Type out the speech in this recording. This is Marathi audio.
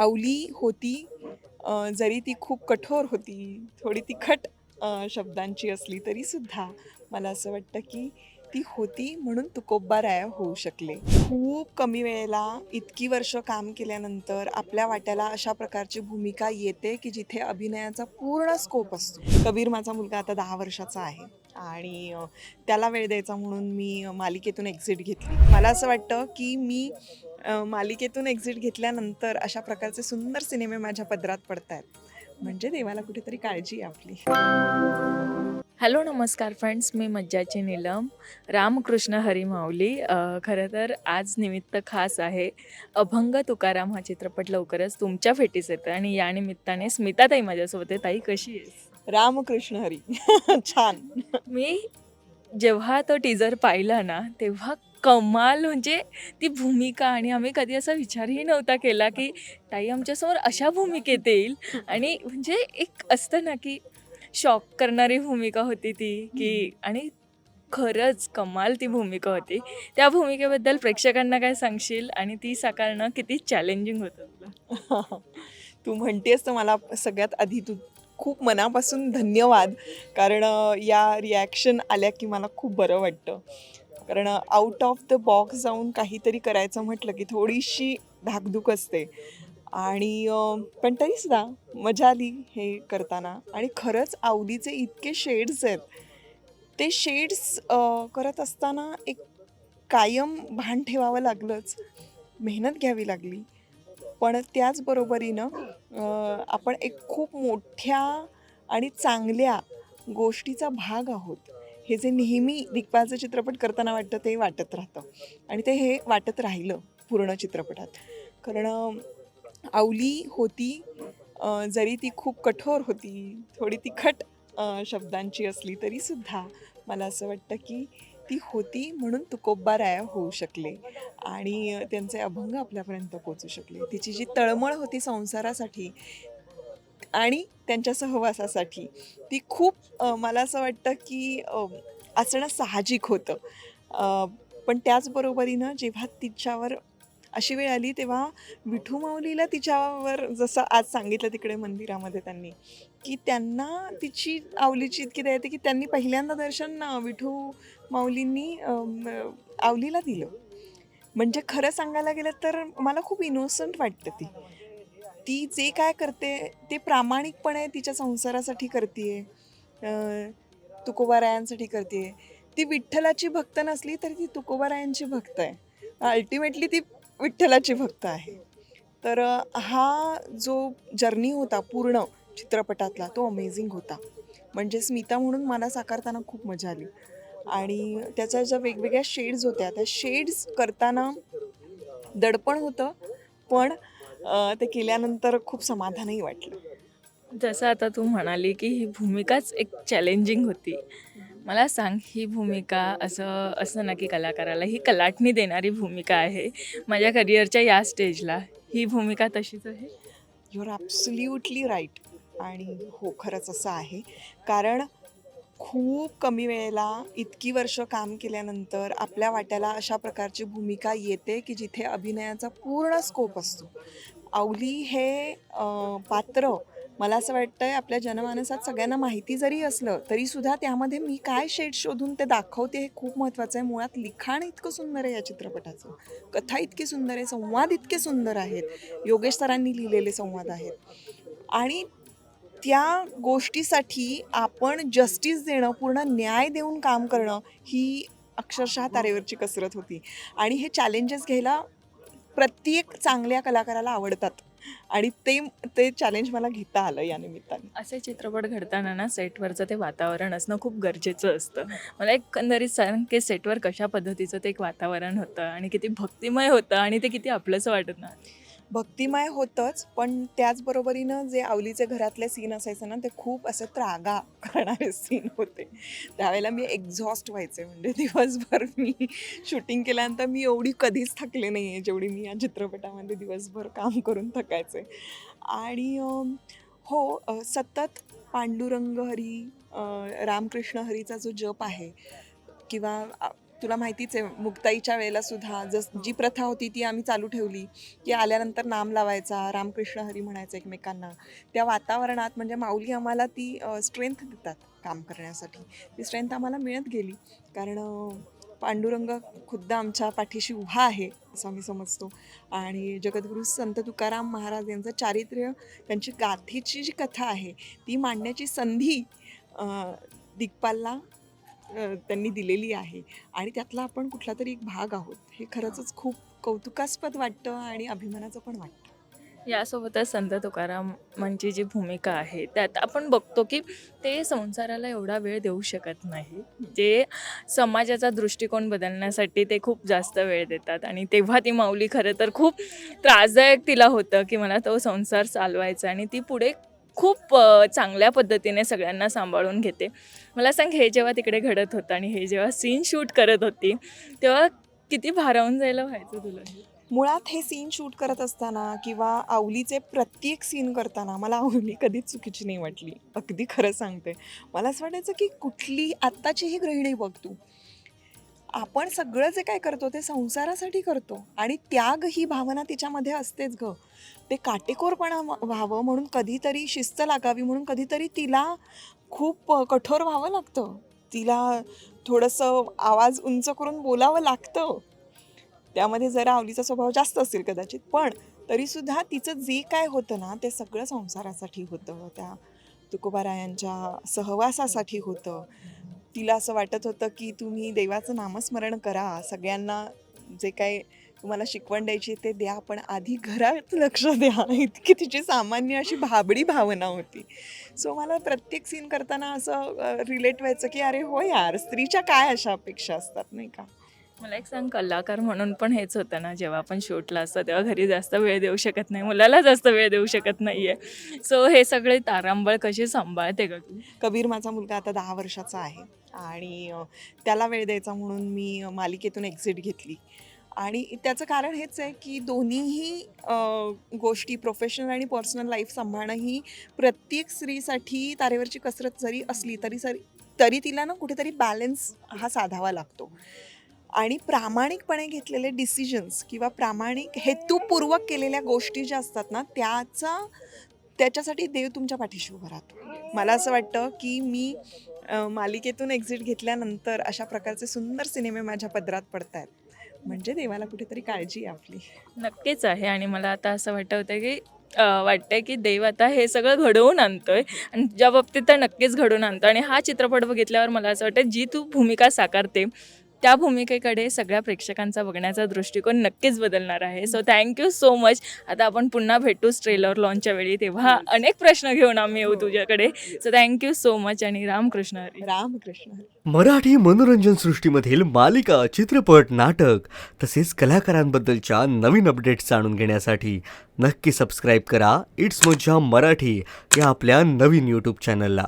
आवली होती. जरी ती खूप कठोर होती थोडी तिखट शब्दांची असली तरीसुद्धा मला असं वाटतं की ती होती म्हणून तुकोब्बा राया होऊ शकले. खूप कमी वेळेला इतकी वर्ष काम केल्यानंतर आपल्या वाट्याला अशा प्रकारची भूमिका येते की जिथे अभिनयाचा पूर्ण स्कोप असतो. कबीर माझा मुलगा आता दहा वर्षाचा आहे आणि त्याला वेळ द्यायचा म्हणून मी मालिकेतून एक्झिट घेतली. मला असं वाटतं की मी मालिकेतून एक्झिट घेतल्यानंतर अशा प्रकारचे सुंदर सिनेमे माझ्या पदरात पडत आहेत म्हणजे देवाला कुठेतरी काळजी आपली. हॅलो नमस्कार फ्रेंड्स मी मज्जाची नीलम. रामकृष्ण हरी माऊली. खरं तर आज निमित्त खास आहे अभंग तुकाराम हा चित्रपट लवकरच तुमच्या भेटीस येतं आणि या निमित्ताने स्मिताताई माझ्यासोबत आहे. ताई कशी आहेस? रामकृष्ण हरी. छान. मी जेव्हा तो टीजर पाहिला ना तेव्हा कमाल म्हणजे ती भूमिका आणि आम्ही कधी असा विचारही नव्हता केला की ताई आमच्यासमोर अशा भूमिकेत येईल? आणि म्हणजे एक असतं ना की शॉक करणारी भूमिका होती ती की आणि खरंच कमाल ती भूमिका होती. त्या भूमिकेबद्दल प्रेक्षकांना काय सांगशील? आणि ती साकारणं किती चॅलेंजिंग होतं तुला? तू म्हणतेस तर मला सगळ्यात आधी तू खूप मनापासून धन्यवाद. कारण या रिॲक्शन आल्या की मला खूप बरं वाटतं. कारण आउट ऑफ द बॉक्स जाऊन काहीतरी करायचं म्हटलं की थोडीशी धाकधूक असते. आणि पण तरीसुद्धा मजा आली हे करताना. आणि खरंच आवडीचे इतके शेड्स आहेत. ते शेड्स करत असताना एक कायम भान ठेवावं लागलंच. मेहनत घ्यावी लागली. पण त्याचबरोबरीनं आपण एक खूप मोठ्या आणि चांगल्या गोष्टीचा भाग आहोत. हे जे नेहमी दिग्पालचं चित्रपट करताना वाटतं ते वाटत राहतं. आणि ते हे वाटत राहिलं पूर्ण चित्रपटात. कारण आवली होती जरी ती खूप कठोर होती थोडी तिखट शब्दांची असली तरीसुद्धा मला असं वाटतं की ती होती म्हणून तुकोब्बा राया होऊ शकले. आणि त्यांचे अभंग आपल्यापर्यंत पोचू शकले. तिची जी तळमळ होती संसारासाठी आणि त्यांच्या सहवासासाठी. ती खूप मला असं वाटतं की असणं साहजिक होतं. पण त्याचबरोबरीनं जेव्हा तिच्यावर अशी वेळ आली तेव्हा विठू माऊलीला तिच्यावर जसं आज सांगितलं तिकडे मंदिरामध्ये त्यांनी की त्यांना तिची आवलीची इतकी दया येते की त्यांनी पहिल्यांदा दर्शन विठू माऊलींनी आवलीला दिलं. म्हणजे खरं सांगायला गेलं तर मला खूप इनोसंट वाटतं ती. ती जे काय करते ते प्रामाणिकपणे तिच्या संसारासाठी करते तुकोबारायांसाठी करते ती विठ्ठलाची भक्त नसली तरी ती तुकोबारायांची भक्त आहे. अल्टिमेटली ती विठ्ठलाची भक्त आहे. तर हा जो जर्नी होता पूर्ण चित्रपटातला तो अमेझिंग होता. म्हणजे स्मिता म्हणून मला साकारताना खूप मजा आली. आणि त्याच्या ज्या वेगवेगळ्या शेड्स होत्या त्या शेड्स करताना दडपण होतं. पण ते केल्यानंतर खूप समाधानही वाटलं. जसं आता तू म्हणाली की ही भूमिकाच एक चॅलेंजिंग होती. मला सांग ही भूमिका असं असं ना की कलाकाराला ही कलाटणी देणारी भूमिका आहे. माझ्या करिअरच्या या स्टेजला ही भूमिका तशीच आहे? युअर ॲब्सल्युटली राईट आणि हो खरंच असं आहे. कारण खूप कमी वेळेला इतकी वर्ष काम केल्यानंतर आपल्या वाट्याला अशा प्रकारची भूमिका येते की जिथे अभिनयाचा पूर्ण स्कोप असतो. आवली हे पात्र मला असं वाटतंय आपल्या जनमानसात सगळ्यांना माहिती जरी असलं तरीसुद्धा त्यामध्ये मी काय शेड शोधून ते दाखवते हे खूप महत्त्वाचं आहे. मुळात लिखाण इतकं सुंदर आहे या चित्रपटाचं. कथा इतकी सुंदर आहे संवाद इतके सुंदर आहेत. योगेश सरांनी लिहिलेले संवाद आहेत. आणि त्या गोष्टीसाठी आपण जस्टिस देणं पूर्ण न्याय देऊन काम करणं ही अक्षरशः तारेवरची कसरत होती. आणि हे चॅलेंजेस घ्यायला प्रत्येक चांगल्या कलाकाराला आवडतात. आणि ते ते चॅलेंज मला घेता आलं या निमित्ताने. असे चित्रपट घडताना ना सेटवरचं ते वातावरण असणं खूप गरजेचं असतं. मला एकंदरीत सांग की सेटवर कशा पद्धतीचं ते एक वातावरण होतं आणि किती भक्तिमय होतं आणि ते किती आपलंच वाटत ना भक्तिमय होतंच पण त्याचबरोबरीनं जे आवलीचे घरातले सीन असायचे ना ते खूप असे त्रागा करणारे सीन होते. त्यावेळेला मी एक्झॉस्ट व्हायचे म्हणजे दिवसभर मी शूटिंग केल्यानंतर मी एवढी कधीच थकले नाही आहे जेवढी मी या चित्रपटामध्ये दिवसभर काम करून थकायचे. आणि हो सतत पांडुरंग हरी रामकृष्ण हरीचा जो जप आहे किंवा तुला माहितीच आहे मुक्ताईच्या वेळेला सुद्धा जस जी प्रथा होती ती आम्ही चालू ठेवली की आल्यानंतर नाम लावायचा रामकृष्ण हरी म्हणायचं एकमेकांना. त्या वातावरणात म्हणजे माऊली आम्हाला ती स्ट्रेंथ देतात काम करण्यासाठी. ती स्ट्रेंथ आम्हाला मिळत गेली. कारण पांडुरंग खुद्द आमच्या पाठीशी उभा आहे असं आम्ही समजतो. आणि जगद्गुरू संत तुकाराम महाराज यांचं चारित्र्य त्यांची गाथेची जी कथा आहे ती मांडण्याची संधी दिग्पालला त्यांनी दिलेली आहे. आणि त्यातला आपण कुठला तरी एक भाग आहोत हे खरंच खूप कौतुकास्पद वाटतं आणि अभिमानाचं पण वाटतं. यासोबतच संत तुकाराम म्हणजे जी भूमिका आहे त्यात आपण बघतो की ते संसाराला एवढा वेळ देऊ शकत नाही. जे समाजाचा दृष्टिकोन बदलण्यासाठी ते खूप जास्त वेळ देतात आणि तेव्हा ती माऊली खरं तर खूप त्रासदायक तिला होतं की मला तो संसार चालवायचा आणि ती पुढे खूप चांगल्या पद्धतीने सगळ्यांना सांभाळून घेते. मला सांग हे जेव्हा तिकडे घडत होतं आणि हे जेव्हा सीन शूट करत होती तेव्हा किती भारावून जायला व्हायचं तुला मुळात हे सीन शूट करत असताना किंवा आवलीचे प्रत्येक सीन करताना मला आवली कधीच चुकीची नाही वाटली. अगदी खरं सांगते. मला असं वाटायचं की कुठली आत्ताचीही गृहिणी बघ तू. आपण सगळं जे काय करतो ते संसारासाठी करतो. आणि त्याग ही भावना तिच्यामध्ये असतेच ग. ते काटेकोरपणा व्हावं म्हणून कधीतरी शिस्त लागावी म्हणून कधीतरी तिला खूप कठोर व्हावं लागतं. तिला थोडंसं आवाज उंच करून बोलावं लागतं. त्यामध्ये जरा आवलीचा स्वभाव जास्त असेल कदाचित पण तरीसुद्धा तिचं जे काय होतं ना ते सगळं संसारासाठी होतं. त्या तुकोबारायांच्या सहवासासाठी होतं. तिला असं वाटत होतं की तुम्ही देवाचं नामस्मरण करा सगळ्यांना जे काय तुम्हाला शिकवण द्यायची ते द्या पण आधी घरात लक्ष द्या. इतकी तिची सामान्य अशी भाबडी भावना होती. सो मला प्रत्येक सीन करताना असं रिलेट व्हायचं की अरे हो यार स्त्रीच्या काय अशा अपेक्षा असतात नाही का? मला एक सांग कलाकार म्हणून पण हेच होतं ना जेव्हा आपण शूटला असतं तेव्हा घरी जास्त वेळ देऊ शकत नाही मुलाला जास्त वेळ देऊ शकत नाही आहे सो हे सगळे तारांबळ कशी सांभाळते का तू? कबीर माझा मुलगा आता दहा वर्षाचा आहे. आणि त्याला वेळ द्यायचा म्हणून मी मालिकेतून एक्झिट घेतली. आणि त्याचं कारण हेच आहे की दोन्हीही गोष्टी प्रोफेशनल आणि पर्सनल लाईफ सांभाळणं ही प्रत्येक स्त्रीसाठी तारेवरची कसरत जरी असली तरी सरी तरी तिला ना कुठेतरी बॅलन्स हा साधावा लागतो. आणि प्रामाणिकपणे घेतलेले डिसिजन्स किंवा प्रामाणिक हेतूपूर्वक केलेल्या गोष्टी ज्या असतात ना त्याचा त्याच्यासाठी देव तुमच्या पाठीशी उभा राहतो. मला असं वाटतं की मी मालिकेतून एक्झिट घेतल्यानंतर अशा प्रकारचे सुंदर सिनेमे माझ्या पदरात पडत आहेत म्हणजे देवाला कुठेतरी काळजी आहे आपली. नक्कीच आहे आणि मला आता असं वाटत होतं की वाटतंय की देव आता हे सगळं घडवून आणतोय. आणि ज्या बाबतीत तर नक्कीच घडवून आणतो. आणि हा चित्रपट बघितल्यावर मला असं वाटतं जी तू भूमिका साकारते त्या भूमिकेकडे सगळ्या प्रेक्षकांचा बघण्याचा दृष्टिकोन नक्कीच बदलणार आहे. सो थँक्यू सो मच आता आपण पुन्हा भेटूच ट्रेलर लॉन्चच्या वेळी. तेव्हा अनेक प्रश्न घेऊन आम्ही येऊ तुझ्याकडे. सो थँक्यू सो मच आणि रामकृष्ण हरी. रामकृष्ण हरी. मराठी मनोरंजन सृष्टीमधील मालिका चित्रपट नाटक तसेच कलाकारांबद्दलच्या नवीन अपडेट्स जाणून घेण्यासाठी नक्की सबस्क्राईब करा. इट्स मज्जा मराठी या आपल्या नवीन यूट्यूब चॅनलला